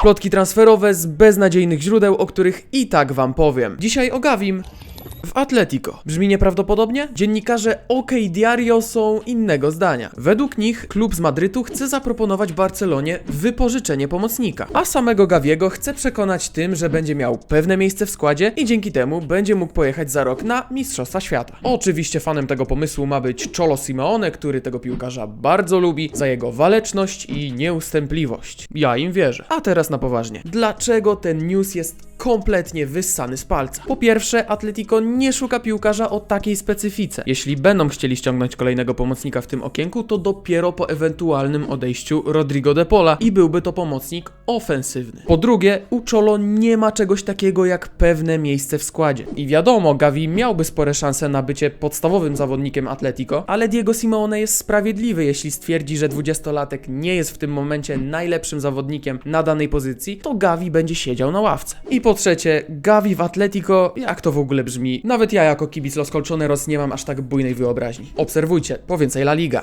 Plotki transferowe z beznadziejnych źródeł, o których i tak wam powiem. Dzisiaj o w Atletico. Brzmi nieprawdopodobnie? Dziennikarze OK Diario są innego zdania. Według nich klub z Madrytu chce zaproponować Barcelonie wypożyczenie pomocnika, a samego Gaviego chce przekonać tym, że będzie miał pewne miejsce w składzie i dzięki temu będzie mógł pojechać za rok na Mistrzostwa Świata. Oczywiście fanem tego pomysłu ma być Cholo Simeone, który tego piłkarza bardzo lubi za jego waleczność i nieustępliwość. Ja im wierzę. A teraz na poważnie. Dlaczego ten news jest kompletnie wyssany z palca. Po pierwsze, Atletico nie szuka piłkarza o takiej specyfice. Jeśli będą chcieli ściągnąć kolejnego pomocnika w tym okienku, to dopiero po ewentualnym odejściu Rodrigo de Pola i byłby to pomocnik ofensywny. Po drugie, u Cholo nie ma czegoś takiego jak pewne miejsce w składzie. I wiadomo, Gavi miałby spore szanse na bycie podstawowym zawodnikiem Atletico, ale Diego Simeone jest sprawiedliwy, jeśli stwierdzi, że 20-latek nie jest w tym momencie najlepszym zawodnikiem na danej pozycji, to Gavi będzie siedział na ławce. I po trzecie, Gavi w Atletico, jak to w ogóle brzmi? Nawet ja jako kibic Los Colchoneros nie mam aż tak bujnej wyobraźni. Obserwujcie, po więcej La Liga.